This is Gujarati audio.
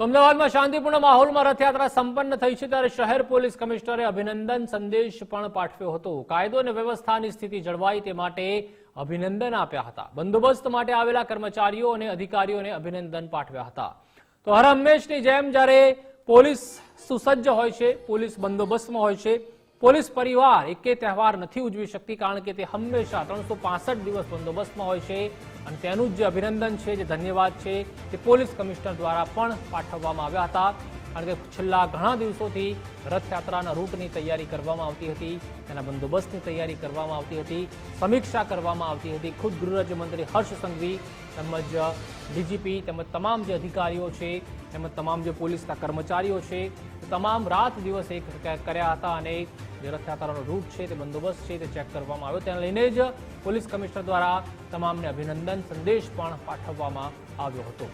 તો અમદાવાદમાં શાંતિપૂર્ણ માહોલમાં રથયાત્રા સંપન્ન થઈ છે ત્યારે શહેર પોલીસ કમિશનરે અભિનંદન સંદેશ પણ પાઠવ્યો હતો. કાયદો અને વ્યવસ્થાની સ્થિતિ જળવાય તે માટે અભિનંદન આપ્યા હતા. બંદોબસ્ત માટે આવેલા કર્મચારીઓ અને અધિકારીઓને અભિનંદન પાઠવ્યા હતા. તો હર હંમેશની જેમ જ્યારે પોલીસ સુસજ્જ હોય છે, પોલીસ બંદોબસ્તમાં હોય છે, પોલીસ પરિવાર એકે તહેવાર નથી ઉજવી શકતી કારણ કે તે હંમેશા ત્રણસો દિવસ બંદોબસ્તમાં હોય છે. અને તેનું જ અભિનંદન છે, જે ધન્યવાદ છે તે પોલીસ કમિશનર દ્વારા પણ પાઠવવામાં આવ્યા હતા. કારણ કે છેલ્લા ઘણા દિવસોથી રથયાત્રાના રૂટની તૈયારી કરવામાં આવતી હતી, તેના બંદોબસ્તની તૈયારી કરવામાં આવતી હતી, સમીક્ષા કરવામાં આવતી હતી. ખુદ ગૃહરાજ્યમંત્રી હર્ષ સંઘવી તેમજ ડીજીપી તેમજ તમામ જે અધિકારીઓ છે, તેમજ તમામ જે પોલીસના કર્મચારીઓ છે તમામ રાત દિવસ એક કર્યા હતા અને જે રથયાત્રાનો રૂટ છે, તે બંદોબસ્ત છે, તે ચેક કરવામાં આવ્યો. તેને લઈને જ પોલીસ કમિશનર દ્વારા તમામને અભિનંદન સંદેશ પણ પાઠવવામાં આવ્યો હતો.